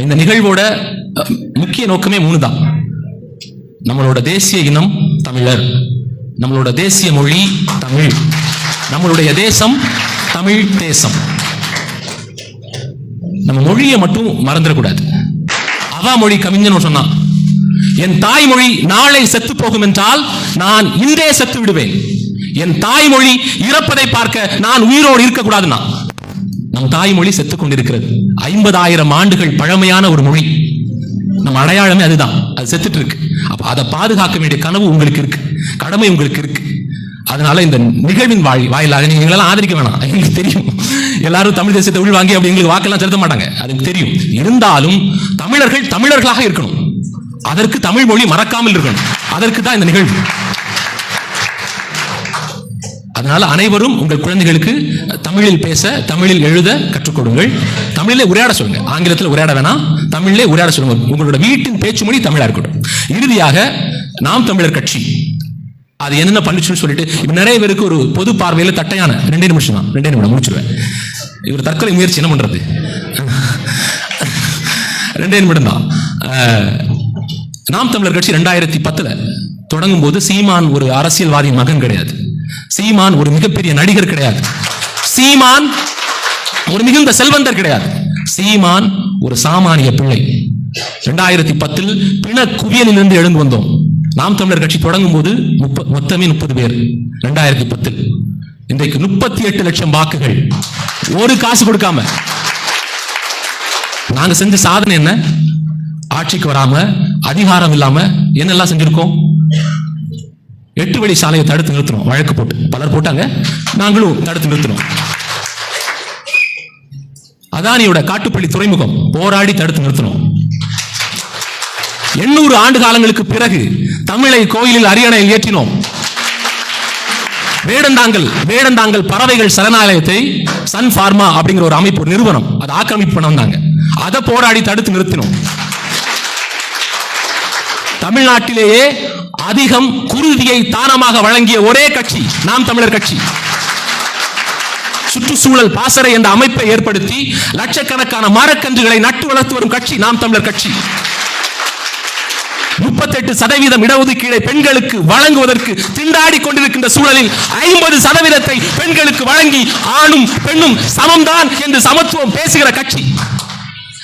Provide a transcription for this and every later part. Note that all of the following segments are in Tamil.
இந்த நிகழ்வோட முக்கிய நோக்கமே மூணு தான் நம்மளோட தேசிய இனம் தமிழர். நம்மளோட தேசிய மொழி தமிழ். நம்மளுடைய தேசம் தமிழ் தேசம். நம்ம மொழியை மட்டும் மறந்துடக்கூடாது. அவா மொழி கவிஞன் சொன்னான் என் தாய்மொழி நாளை செத்து போகும் என்றால் நான் இன்றே செத்து விடுவேன் என் தாய்மொழி இறப்பதை பார்க்க நான் உயிரோடு இருக்கக்கூடாதுன்னா நம் தாய்மொழி செத்துக் கொண்டிருக்கிறது ஐம்பதாயிரம் ஆண்டுகள் பழமையான ஒரு மொழி. நம்ம அடையாளமே அதுதான். அது செத்துட்டு இருக்கு அப்ப அதை பாதுகாக்க வேண்டிய கனவு உங்களுக்கு இருக்கு. கடமை உங்களுக்கு இருக்கு. அதனால இந்த நிகழ்வின் வாய் வாயிலாக நீங்க எங்களெல்லாம் ஆதரிக்க வேணாம். எங்களுக்கு தெரியும். எல்லாரும் தமிழ் தேசியத்தை உள் வாங்கி அப்படி எங்களுக்கு வாக்கெல்லாம் செலுத்த மாட்டாங்க. அதுக்கு தெரியும். இருந்தாலும் தமிழர்கள் தமிழர்களாக இருக்கணும். அதற்கு தமிழ் மொழி மறக்காமல் இருக்கணும். அதற்கு தான் இந்த நிகழ்வு. அதனால அனைவரும் உங்கள் குழந்தைகளுக்கு தமிழில் பேச தமிழில் எழுத கற்றுக் கொடுங்கள். தமிழிலே உரையாட சொல்லுங்க. ஆங்கிலத்தில் உரையாட வேணாம். தமிழிலே உரையாட சொல்லுங்க. உங்களோட வீட்டின் பேச்சு மொழி தமிழா இருக்கட்டும். இறுதியாக நாம் தமிழர் கட்சி. அது என்னென்ன பண்ணுச்சுன்னு சொல்லிட்டு இப்ப நிறைய பேருக்கு ஒரு பொது பார்வையில் தட்டையான ரெண்டே நிமிஷம் தான். ரெண்டே நிமிடம் முடிச்சிருவேன். இவர் தற்கொலை முயற்சி என்ன பண்றது? ரெண்டே நிமிடம் தான். நாம் தமிழர் கட்சி ரெண்டாயிரத்தி பத்துல தொடங்கும் போது சீமான் ஒரு அரசியல்வாதி மகன் கிடையாது. சீமான் ஒரு மிகப்பெரிய நடிகர் கிடையாது. சீமான் ஒரு மிகுந்த செல்வந்தர் கிடையாது. சீமான் ஒரு சாமானிய பிள்ளை. ரெண்டாயிரத்தி பத்தில் பிண குவியலிலிருந்து எழுந்து வந்தோம். நாம் தமிழர் கட்சி தொடங்கும் போது மொத்தமே முப்பது பேர். ரெண்டாயிரத்தி பத்தில். இன்றைக்கு முப்பத்தி எட்டு லட்சம் வாக்குகள். ஒரு காசு கொடுக்காம. நாங்க செஞ்ச சாதனை என்ன? ஆட்சிக்கு வராம அதிகாரம் இல்லாம என்னெல்லாம் செஞ்சிருக்கோம்? எட்டு வழி சாலையை தடுத்து நிறுத்தணும். வழக்கு போட்டு. பலர் போட்டாங்க. நாங்களும் தடுத்து நிறுத்தணும். அதானியோட காட்டுப்பள்ளி துறைமுகம். போராடி தடுத்து நிறுத்தணும். எண்ணூறு ஆண்டு காலங்களுக்கு பிறகு தமிழை கோயிலில் அரியணையில் ஏற்றினோம். வேடந்தாங்கல் வேடந்தாங்கல் பறவைகள் சரணாலயத்தை சன் ஃபார்மா அப்படிங்கிற ஒரு அமைப்பு நிறுவனம். அதை ஆக்கிரமிப்பு பண்ண வந்தாங்க. அதை போராடி தடுத்து நிறுத்தினோம். தமிழ்நாட்டிலேயே அதிகம் குருதியை தானமாக வழங்கிய ஒரே கட்சி நாம் தமிழர் கட்சி. சுற்றுச்சூழல் பாசறை என்ற அமைப்பை ஏற்படுத்தி லட்சக்கணக்கான மரக்கன்றுகளை நட்டு வளர்த்து வரும் கட்சி நாம் தமிழர் கட்சி. முப்பத்தெட்டு சதவீதம் இடஒதுக்கீடை பெண்களுக்கு வழங்குவதற்கு திண்டாடி கொண்டிருக்கின்ற சூழலில் ஐம்பது சதவீதத்தை பெண்களுக்கு வழங்கி ஆணும் பெண்ணும் சமம்தான் என்று சமத்துவம் பேசுகிற கட்சி.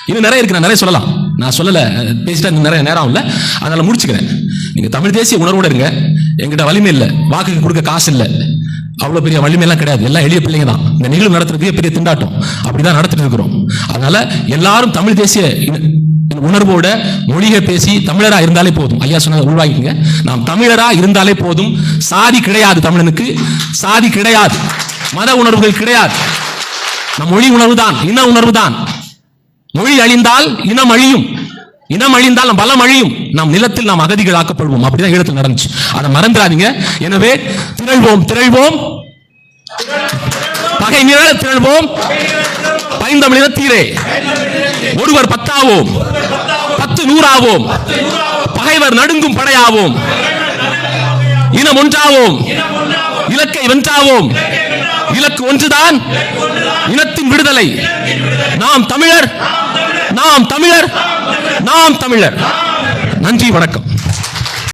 இன்னும் நிறைய இருக்கு நான் நிறைய சொல்லலாம். நான் சொல்லலை பேசிட்டா நிறைய நேரம் இல்ல அதனால முடிச்சுக்கிறேன். நீங்க தமிழ் தேசிய உணர்வோட இருங்க. எங்கிட்ட வலிமை இல்லை. வாக்குக்கு கொடுக்க காசு இல்லை. அவ்வளவு பெரிய வலிமை எல்லாம் கிடையாது. எல்லாம் எளிய பிள்ளைங்க தான். இந்த நிகழ்வு நடத்துறதுக்கே பெரிய திண்டாட்டம். அப்படிதான் நடத்திட்டு இருக்கிறோம். அதனால எல்லாரும் தமிழ் தேசிய உணர்வோட மொழியை பேசி தமிழரா இருந்தாலே போதும். ஐயா சொன்னதை உருவாக்கிங்க நாம் தமிழரா இருந்தாலே போதும். சாதி கிடையாது தமிழனுக்கு. சாதி கிடையாது. மத உணர்வுகள் கிடையாது. நம் மொழி உணர்வு தான் இன உணர்வு தான் மொழி அழிந்தால் இனம் அழியும். இனம் அழிந்தால் நம் பலம் அழியும். நம் நிலத்தில் நாம் அகதிகள் ஆக்கப்படுவோம் அப்படிதான் ஈழத்தில் நடந்துச்சு. அதை மறந்துடாதீங்க. எனவே திரள்வோம் திரள்வோம். பகை நிழல திரள்வோம். பைந்தமிழ் இனத்தீரே ஒருவர் பத்தாவோம். பத்து நூறாவோம். பகைவர் நடுங்கும் படையாவோம். இனம் ஒன்றாவோம். இலக்கை வென்றாவோம். இலக்கு ஒன்றுதான். இனத்தின் விடுதலை. நாம் தமிழர். நாம் தமிழர். நாம் தமிழர். நன்றி வணக்கம்.